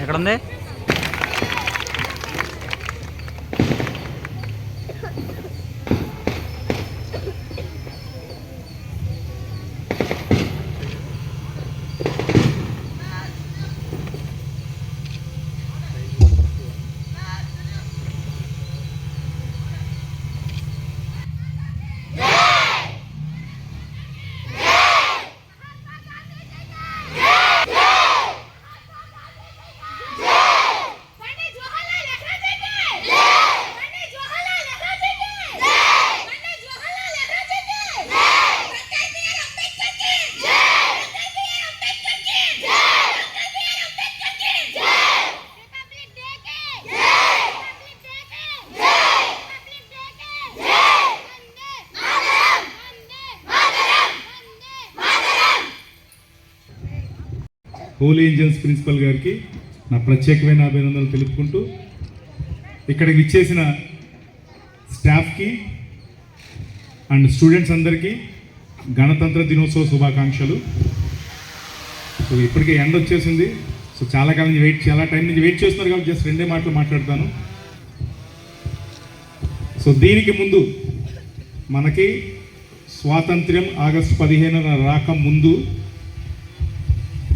ఎక్కడుంది? Holi angels principal గారికి నా ప్రత్యేకమైన అభినందనలు తెలుపుకుంటూ ఇక్కడికి విచ్చేసిన స్టాఫ్కి అండ్ స్టూడెంట్స్ అందరికీ గణతంత్ర దినోత్సవ శుభాకాంక్షలు. సో ఇప్పటికే ఎండ్ వచ్చేసింది. సో చాలా కాలం నుంచి వెయిట్ చాలా టైం నుంచి వెయిట్ చేస్తున్నారు కాబట్టి జస్ట్ రెండే మాటలు మాట్లాడతాను. సో దీనికి ముందు మనకి స్వాతంత్ర్యం ఆగస్టు పదిహేను రాక ముందు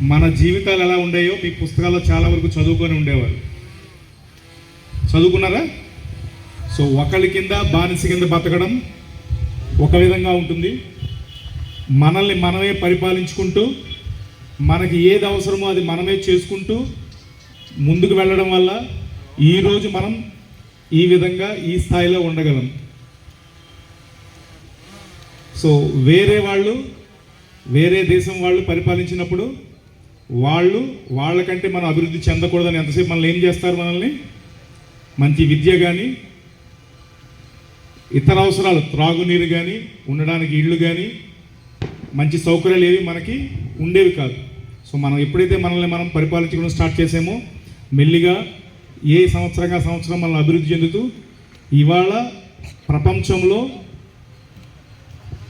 మన జీవితాలు ఎలా ఉండేయో మీ పుస్తకాల్లో చాలా వరకు చదువుకొని ఉండేవారు. చదువుకున్నారా? సో ఒకళ్ళ కింద బానిస కింద బతకడం ఒక విధంగా ఉంటుంది. మనల్ని మనమే పరిపాలించుకుంటూ మనకి ఏది అవసరమో అది మనమే చేసుకుంటూ ముందుకు వెళ్ళడం వల్ల ఈరోజు మనం ఈ విధంగా ఈ స్థాయిలో ఉండగలం. సో వేరే వాళ్ళు వేరే దేశం వాళ్ళు పరిపాలించినప్పుడు వాళ్ళు వాళ్ళకంటే మనం అభివృద్ధి చెందకూడదని ఎంతసేపు మనల్ని ఏం చేస్తారు మనల్ని? మంచి విద్య కానీ ఇతర అవసరాలు త్రాగునీరు కానీ ఉండడానికి ఇళ్ళు కానీ మంచి సౌకర్యాలు ఏవి మనకి ఉండేవి కాదు. సో మనం ఎప్పుడైతే మనల్ని మనం పరిపాలించుకోవడం స్టార్ట్ చేసామో మెల్లిగా ఏ సంవత్సరంగా సంవత్సరం మనం అభివృద్ధి చెందుతూ ఇవాళ ప్రపంచంలో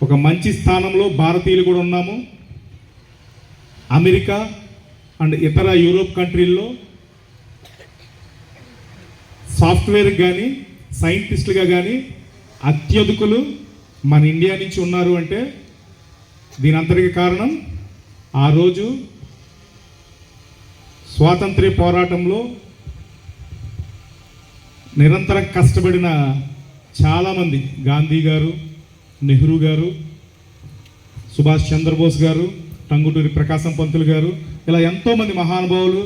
ఒక మంచి స్థానంలో భారతీయులు కూడా ఉన్నాము. అమెరికా అండ్ ఇతర యూరోప్ కంట్రీల్లో సాఫ్ట్వేర్ కానీ సైంటిస్టులుగా కానీ అత్యధికులు మన ఇండియా నుంచి ఉన్నారు అంటే దీని అంతటికి కారణం ఆ రోజు స్వాతంత్ర్య పోరాటంలో నిరంతరం కష్టపడిన చాలామంది గాంధీ గారు నెహ్రూ గారు సుభాష్ చంద్రబోస్ గారు టంగుటూరి ప్రకాశం పంతులు గారు ఇలా ఎంతోమంది మహానుభావులు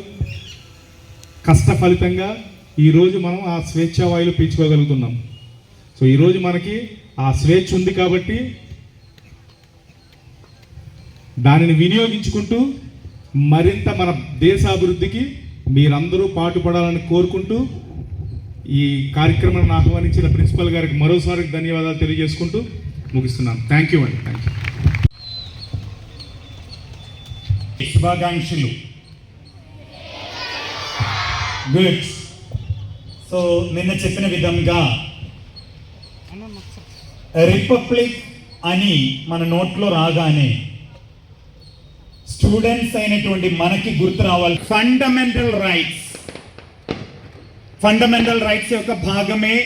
కష్ట ఫలితంగా ఈరోజు మనం ఆ స్వేచ్ఛా వాయులు పీల్చుకోగలుగుతున్నాం. సో ఈరోజు మనకి ఆ స్వేచ్ఛ ఉంది కాబట్టి దానిని వినియోగించుకుంటూ మరింత మన దేశ అభివృద్ధికి మీరందరూ పాటుపడాలని కోరుకుంటూ ఈ కార్యక్రమాన్ని ఆహ్వానించిన ప్రిన్సిపల్ గారికి మరోసారి ధన్యవాదాలు తెలియజేసుకుంటూ ముగిస్తున్నాను. థ్యాంక్ యూ అండి. థ్యాంక్ యూ శుభాకాంక్షలు. గుడ్ సో నిన్న చెప్పిన విధంగా రిపబ్లిక్ అని మన నోట్లో రాగానే స్టూడెంట్స్ అయినటువంటి మనకి గుర్తు రావాలి. ఫండమెంటల్ రైట్స్ ఫండమెంటల్ రైట్స్ యొక్క భాగమే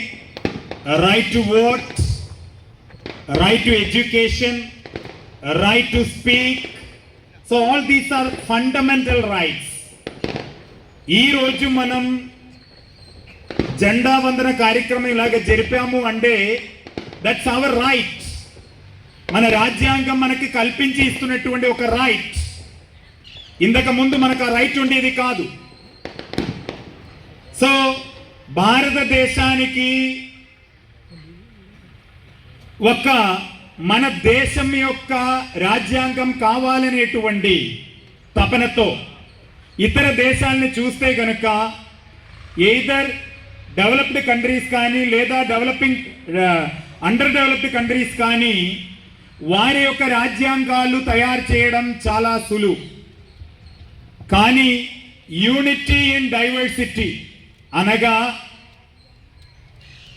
right to vote right to education right to speak so all these are fundamental rights ఈరోజు మనం జెండా వందన కార్యక్రమం ఇలాగ జరిపాము అంటే దట్స్ అవర్ రైట్ మన రాజ్యాంగం మనకి కల్పించి ఇస్తున్నటువంటి ఒక రైట్ ఇంతక ముందు మనకు ఆ రైట్ ఉండేది కాదు. సో భారతదేశానికి ఒక మన దేశం యొక్క రాజ్యాంగం కావాలనేటువంటి తపనతో ఇతర దేశాలని చూస్తే కనుక ఎయిదర్ డెవలప్డ్ కంట్రీస్ కానీ లేదా డెవలపింగ్ అండర్ డెవలప్డ్ కంట్రీస్ కానీ వారి యొక్క రాజ్యాంగాలు తయారు చేయడం చాలా సులువు కానీ యూనిటీ ఇన్ డైవర్సిటీ అనగా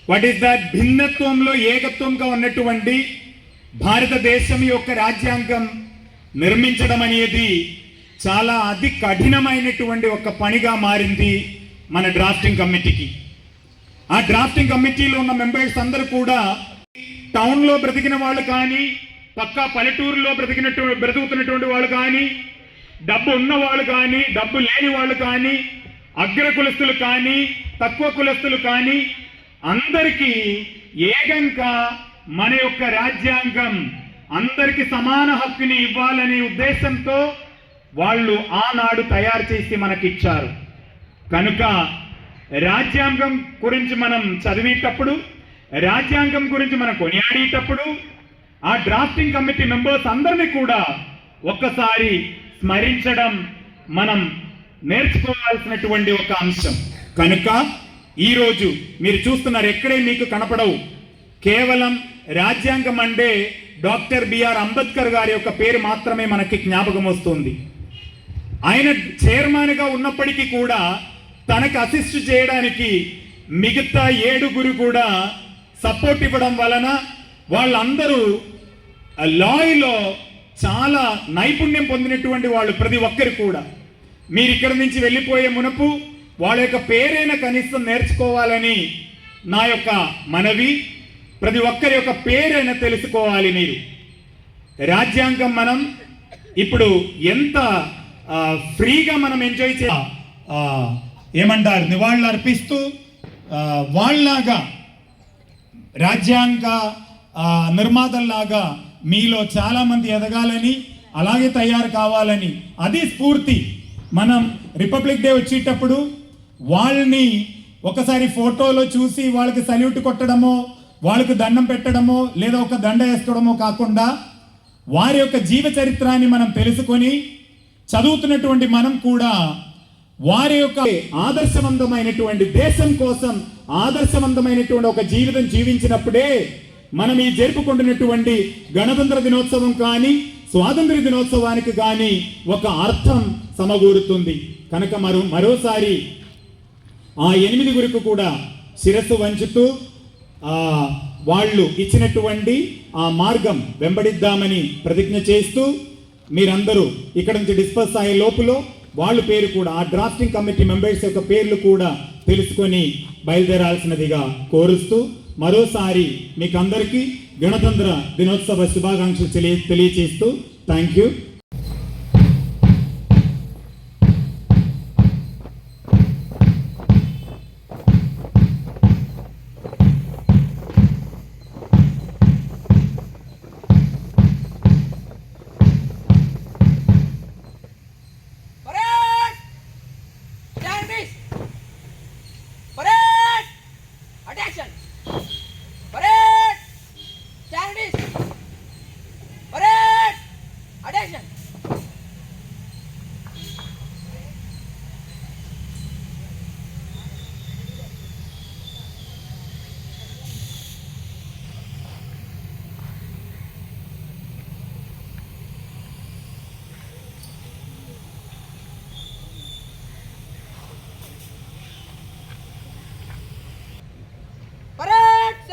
వాట్ ఈస్ దట్ భిన్నత్వంలో ఏకత్వంగా ఉన్నటువంటి భారతదేశం యొక్క రాజ్యాంగం నిర్మించడం అనేది చాలా అతి కఠినమైనటువంటి ఒక పనిగా మారింది మన డ్రాఫ్టింగ్ కమిటీకి. ఆ డ్రాఫ్టింగ్ కమిటీలో ఉన్న మెంబర్స్ అందరూ కూడా టౌన్లో బ్రతికిన వాళ్ళు కానీ పక్కా పల్లెటూరులో బ్రతికినట్టు బ్రతుకుతున్నటువంటి వాళ్ళు కానీ డబ్బు ఉన్న వాళ్ళు కానీ డబ్బు లేని వాళ్ళు కానీ అగ్ర కులస్తులు కానీ తక్కువ కులస్తులు కానీ అందరికీ ఏకంగా మన యొక్క రాజ్యాంగం అందరికి సమాన హక్కుని ఇవ్వాలనే ఉద్దేశంతో వాళ్ళు ఆనాడు తయారు చేసి మనకిచ్చారు. కనుక రాజ్యాంగం గురించి మనం చదివేటప్పుడు రాజ్యాంగం గురించి మనం కొనియాడేటప్పుడు ఆ డ్రాఫ్టింగ్ కమిటీ మెంబర్స్ అందరినీ కూడా ఒక్కసారి స్మరించడం మనం నేర్చుకోవాల్సినటువంటి ఒక అంశం. కనుక ఈరోజు మీరు చూస్తున్నారు ఎక్కడే మీకు కనపడవు. కేవలం రాజ్యాంగం అంటే డాక్టర్ బిఆర్ అంబేద్కర్ గారి యొక్క పేరు మాత్రమే మనకి జ్ఞాపకం వస్తుంది. ఆయన చైర్మన్గా ఉన్నప్పటికీ కూడా తనకు అసిస్ట్ చేయడానికి మిగతా ఏడుగురు కూడా సపోర్ట్ ఇవ్వడం వలన వాళ్ళందరూ లాయలో చాలా నైపుణ్యం పొందినటువంటి వాళ్ళు ప్రతి ఒక్కరు కూడా. మీరు ఇక్కడి నుంచి వెళ్ళిపోయే మునపు వాళ్ళ యొక్క పేరైనా కనీసం నేర్చుకోవాలని నా యొక్క మనవి. ప్రతి ఒక్కరి యొక్క పేరైనా తెలుసుకోవాలి మీరు. రాజ్యాంగం మనం ఇప్పుడు ఎంత ఫ్రీగా మనం ఎంజాయ్ చే ఏమంటారు నివాళులు అర్పిస్తూ వాళ్ళలాగా రాజ్యాంగ నిర్మాతల్లాగా మీలో చాలామంది ఎదగాలని అలాగే తయారు కావాలని అది స్ఫూర్తి. మనం రిపబ్లిక్ డే వచ్చేటప్పుడు వాళ్ళని ఒకసారి ఫోటోలో చూసి వాళ్ళకి సల్యూట్ కొట్టడమో వాళ్ళకు దండం పెట్టడమో లేదా ఒక దండ వేసుకోవడమో కాకుండా వారి యొక్క జీవ చరిత్రాన్ని మనం తెలుసుకొని చదువుతున్నటువంటి మనం కూడా వారి యొక్క ఆదర్శవంతమైనటువంటి దేశం కోసం ఆదర్శవంతమైనటువంటి ఒక జీవితం జీవించినప్పుడే మనం ఈ జరుపుకుంటున్నటువంటి గణతంత్ర దినోత్సవం కానీ స్వాతంత్ర దినోత్సవానికి కానీ ఒక అర్థం సమకూరుతుంది కనుక మరో మరోసారి ఆ ఎనిమిది గురికి కూడా శిరస్సు వంచుతూ వాళ్ళు ఇచ్చినటువంటి ఆ మార్గం వెంబడిద్దామని ప్రతిజ్ఞ చేస్తూ మీరందరూ ఇక్కడ నుంచి డిస్పర్స్ అయ్యే లోపల వాళ్ళ పేరు కూడా ఆ డ్రాఫ్టింగ్ కమిటీ మెంబర్స్ యొక్క పేర్లు కూడా తెలుసుకొని బయలుదేరాల్సినదిగా కోరుస్తూ మరోసారి మీకు అందరికీ గణతంత్ర దినోత్సవ శుభాకాంక్షలు తెలియ తెలియచేస్తూ thank you.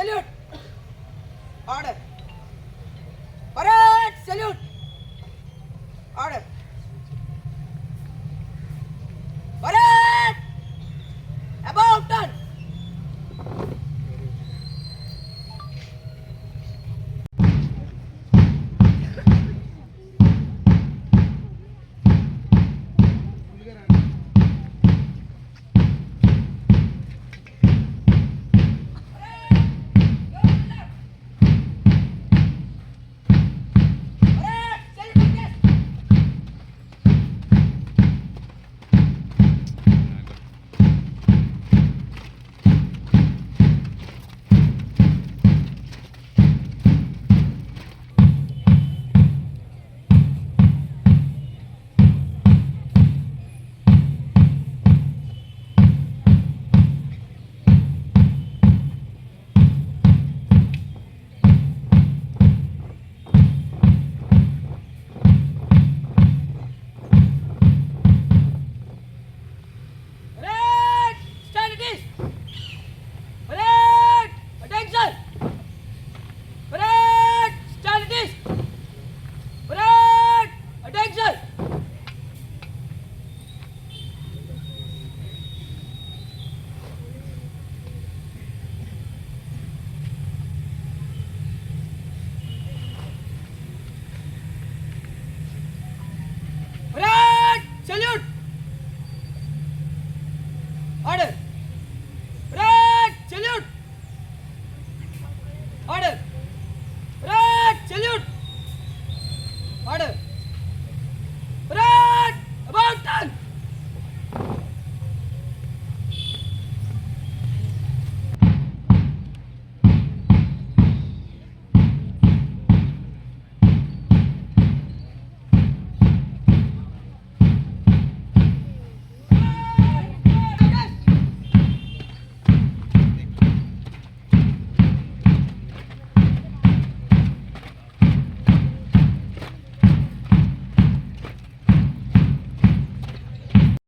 Salute order parade salute